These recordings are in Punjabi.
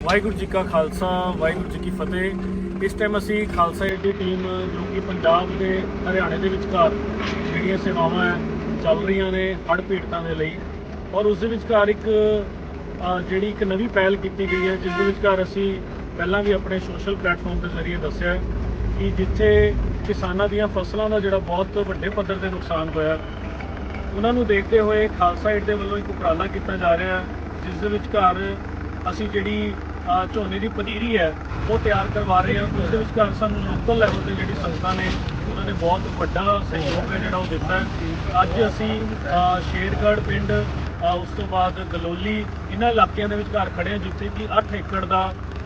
ਵਾਹਿਗੁਰੂ ਜੀ ਕਾ ਖਾਲਸਾ, ਵਾਹਿਗੁਰੂ ਜੀ ਕੀ ਫਤਿਹ। ਇਸ ਟਾਈਮ ਅਸੀਂ ਖਾਲਸਾ ਏਡ ਦੀ ਟੀਮ ਜੋ ਕਿ ਪੰਜਾਬ ਦੇ ਹਰਿਆਣੇ ਦੇ ਵਿਚਕਾਰ ਜਿਹੜੀਆਂ ਸੇਵਾਵਾਂ ਹੈ, ਚੱਲ ਰਹੀਆਂ ਨੇ ਹੜ੍ਹ ਪੀੜਤਾਂ ਦੇ ਲਈ। ਔਰ ਉਸ ਦੇ ਵਿਚਕਾਰ ਇੱਕ ਜਿਹੜੀ ਇੱਕ ਨਵੀਂ ਪਹਿਲ ਕੀਤੀ ਗਈ ਹੈ, ਜਿਸ ਦੇ ਵਿਚਕਾਰ ਅਸੀਂ ਪਹਿਲਾਂ ਵੀ ਆਪਣੇ ਸੋਸ਼ਲ ਪਲੇਟਫਾਰਮ ਦੇ ਜ਼ਰੀਏ ਦੱਸਿਆ ਕਿ ਜਿੱਥੇ ਕਿਸਾਨਾਂ ਦੀਆਂ ਫਸਲਾਂ ਦਾ ਜਿਹੜਾ ਬਹੁਤ ਵੱਡੇ ਪੱਧਰ ਤੇ ਨੁਕਸਾਨ ਹੋਇਆ ਉਹਨਾਂ ਨੂੰ ਦੇਖਦੇ ਹੋਏ ਖਾਲਸਾ ਏਡ ਦੇ ਵੱਲੋਂ ਇੱਕ ਉਪਰਾਲਾ ਕੀਤਾ ਜਾ ਰਿਹਾ ਜਿਸ ਦੇ ਵਿਚਕਾਰ ਅਸੀਂ ਜਿਹੜੀ ਝੋਨੇ ਦੀ ਪਨੀਰੀ ਹੈ ਉਹ ਤਿਆਰ ਕਰਵਾ ਰਹੇ ਹਾਂ। ਉਸ ਦੇ ਵਿਚਕਾਰ ਸਾਨੂੰ ਲੋਕਲ ਲੈਵਲ ਤੇ ਜਿਹੜੀ ਸੰਸਥਾ ਨੇ ਉਹਨਾਂ ਨੇ ਬਹੁਤ ਵੱਡਾ ਸਹਿਯੋਗ ਹੈ ਜਿਹੜਾ ਉਹ ਦਿੱਤਾ ਹੈ। ਅੱਜ ਅਸੀਂ ਅ, ਸ਼ੇਰਗੜ੍ਹ ਪਿੰਡ ਉਸ ਤੋਂ ਬਾਅਦ ਗਲੋਲੀ ਇਹਨਾਂ ਇਲਾਕਿਆਂ ਦੇ ਵਿਚਕਾਰ ਖੜੇ ਹਾਂ ਜਿੱਥੇ ਕਿ 8 ਏਕੜ ਦਾ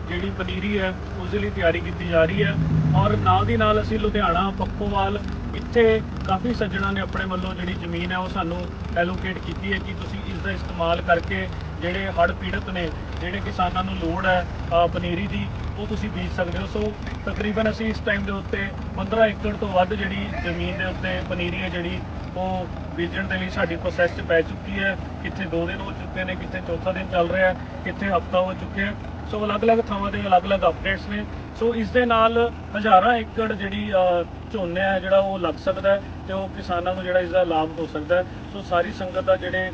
ਜਿਹੜੀ ਪਨੀਰੀ ਹੈ ਉਸ ਦੇ ਲਈ ਤਿਆਰੀ ਕੀਤੀ ਜਾ ਰਹੀ ਹੈ। ਔਰ ਨਾਲ ਦੀ ਨਾਲ ਅਸੀਂ ਲੁਧਿਆਣਾ ਪੱਖੋਵਾਲ ਇੱਥੇ ਕਾਫੀ ਸੱਜਣਾ ਨੇ ਆਪਣੇ ਵੱਲੋਂ ਜਿਹੜੀ ਜ਼ਮੀਨ ਹੈ ਉਹ ਸਾਨੂੰ ਐਲੋਕੇਟ ਕੀਤੀ ਹੈ ਕਿ ਤੁਸੀਂ ਇਸ ਦਾ ਇਸਤੇਮਾਲ ਕਰਕੇ ਜਿਹੜੇ ਹੜ੍ਹ ਪੀੜਤ ਨੇ, ਜਿਹੜੇ ਕਿਸਾਨਾਂ ਨੂੰ ਲੋੜ ਹੈ ਪਨੀਰੀ ਦੀ, ਉਹ ਤੁਸੀਂ ਬੀਜ ਸਕਦੇ ਹੋ। ਸੋ ਤਕਰੀਬਨ ਅਸੀਂ ਇਸ ਟਾਈਮ ਦੇ ਉੱਤੇ 15 ਏਕੜ ਤੋਂ ਵੱਧ ਜਿਹੜੀ ਜ਼ਮੀਨ ਦੇ ਉੱਤੇ ਪਨੀਰੀ ਹੈ ਜਿਹੜੀ, ਉਹ ਬੀਜਣ ਦੇ ਲਈ ਸਾਡੀ ਪ੍ਰੋਸੈਸ 'ਚ ਪੈ ਚੁੱਕੀ ਹੈ। ਕਿੱਥੇ 2 ਦਿਨ ਹੋ ਚੁੱਕੇ ਨੇ, ਕਿੱਥੇ ਚੌਥਾ ਦਿਨ ਚੱਲ ਰਿਹਾ ਹੈ, ਕਿੱਥੇ ਹਫਤਾ ਹੋ ਚੁੱਕਿਆ ਸੋ ਅਲੱਗ-ਅਲੱਗ ਥਾਵਾਂ ਤੇ ਅਲੱਗ-ਅਲੱਗ ਅਪਡੇਟਸ ਨੇ। ਸੋ ਇਸ ਦੇ ਨਾਲ ਹਜ਼ਾਰਾਂ ਏਕੜ ਜਿਹੜੀ ਝੋਨੇ ਝੋਨਾ ਹੈ, ਜਿਹੜਾ ਉਹ ਲੱਗ ਸਕਦਾ ਹੈ ਤੇ ਉਹ ਕਿਸਾਨਾਂ ਨੂੰ ਜਿਹੜਾ ਇਸ ਦਾ ਲਾਭ ਹੋ ਸਕਦਾ ਸੋ ਸਾਰੀ ਸੰਗਤ ਦਾ ਜਿਹੜੇ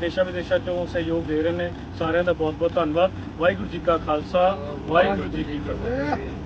ਦੇਸ਼ਾਂ ਵਿਦੇਸ਼ਾਂ ਚੋਂ ਸਹਿਯੋਗ ਦੇ ਰਹੇ ਨੇ। ਸਾਰਿਆਂ ਦਾ ਬਹੁਤ-ਬਹੁਤ ਧੰਨਵਾਦ। ਵਾਹਿਗੁਰੂ ਜੀ ਕਾ ਖਾਲਸਾ, ਵਾਹਿਗੁਰੂ ਜੀ ਕੀ ਫਤਿਹ।